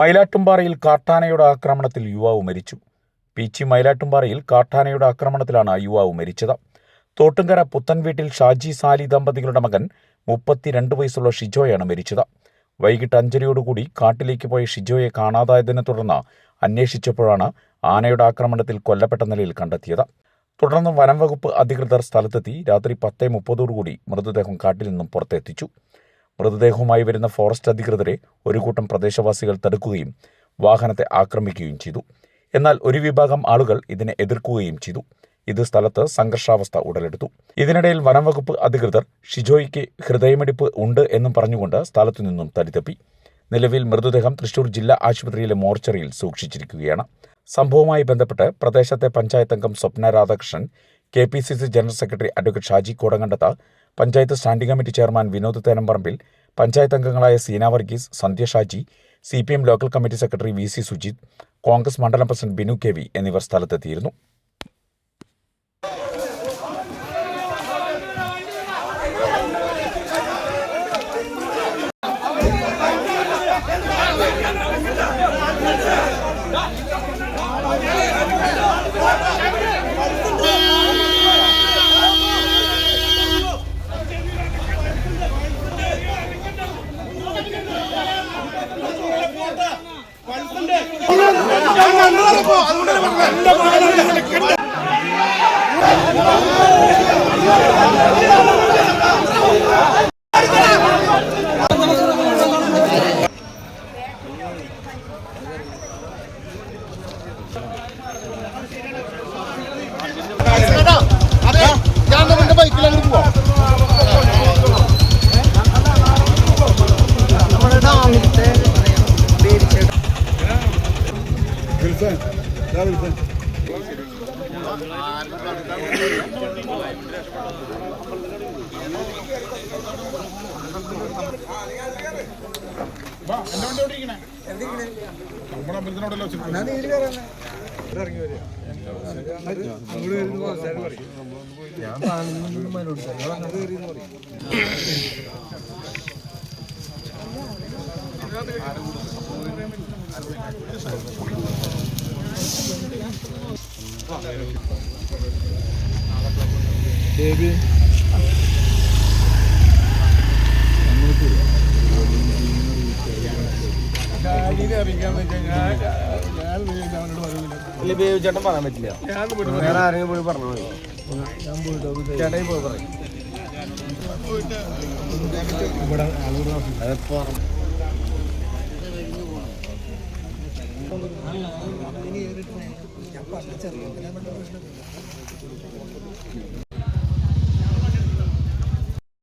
മയിലാട്ടുംപാറയിൽ കാട്ടാനയുടെ ആക്രമണത്തിൽ യുവാവ് മരിച്ചു. പീച്ചി മയിലാട്ടുംപാറയിൽ കാട്ടാനയുടെ ആക്രമണത്തിലാണ് യുവാവ് മരിച്ചത്. തോട്ടുംകര പുത്തൻവീട്ടിൽ ഷാജി സാലി ദമ്പതികളുടെ മകൻ മുപ്പത്തിരണ്ട് വയസ്സുള്ള ഷിജോയാണ് മരിച്ചത്. വൈകിട്ട് അഞ്ചരയോടുകൂടി കാട്ടിലേക്ക് പോയ ഷിജോയെ കാണാതായതിനെ തുടർന്ന് അന്വേഷിച്ചപ്പോഴാണ് ആനയുടെ ആക്രമണത്തിൽ കൊല്ലപ്പെട്ട നിലയിൽ കണ്ടെത്തിയത്. തുടർന്ന് വനംവകുപ്പ് അധികൃതർ സ്ഥലത്തെത്തി രാത്രി പത്തേ മുപ്പതോടുകൂടി മൃതദേഹം കാട്ടിൽ നിന്നും പുറത്തെത്തിച്ചു. മൃതദേഹവുമായി വരുന്ന ഫോറസ്റ്റ് അധികൃതരെ ഒരു കൂട്ടം പ്രദേശവാസികൾ തടുക്കുകയും വാഹനത്തെ ആക്രമിക്കുകയും ചെയ്തു. എന്നാൽ ഒരു വിഭാഗം ആളുകൾ ഇതിനെ എതിർക്കുകയും ചെയ്തു. ഇത് സ്ഥലത്ത് സംഘർഷാവസ്ഥ ഉടലെടുത്തു. ഇതിനിടയിൽ വനംവകുപ്പ് അധികൃതർ ഷിജോയ്ക്ക് ഹൃദയമിടിപ്പ് ഉണ്ട് എന്നും പറഞ്ഞുകൊണ്ട് സ്ഥലത്തു നിന്നും തടിതപ്പി. നിലവിൽ മൃതദേഹം തൃശൂർ ജില്ലാ ആശുപത്രിയിലെ മോർച്ചറിയിൽ സൂക്ഷിച്ചിരിക്കുകയാണ്. സംഭവവുമായി ബന്ധപ്പെട്ട് പ്രദേശത്തെ പഞ്ചായത്ത് അംഗം Swapna Radhakrishnan K P C C general secretary advocate Shaji Kodankandath panchayat standing committee chairman Vinod Thenamparambil panchayat അംഗങ്ങളായ Seena Varghese Sandhya Shaji C P M local committee secretary V C Sujith Congress മണ്ഡലം president Binu K V എന്നിവർ സ്ഥലത്തെത്തിയിരുന്നു. അതെ Sen. Devam sen. നമ്മുടെ അമ്പലത്തിനോടല്ലോ ഇറങ്ങി വരിക അങ്ങോട്ട് വരുന്നു അവസാനം പറയും ഞാൻ പാടുന്നോട് അങ്ങോട്ട് കയറിയെന്ന് പറയും ആരും ചേട്ടൻ പറയാൻ പറ്റില്ല. വേറെ ആരെങ്കിലും പോയി പറഞ്ഞാൽ മതി. ചേട്ടൻ പോയി പറയും. അങ്ങനെ ഒരു ചെറിയ പ്രശ്നമില്ല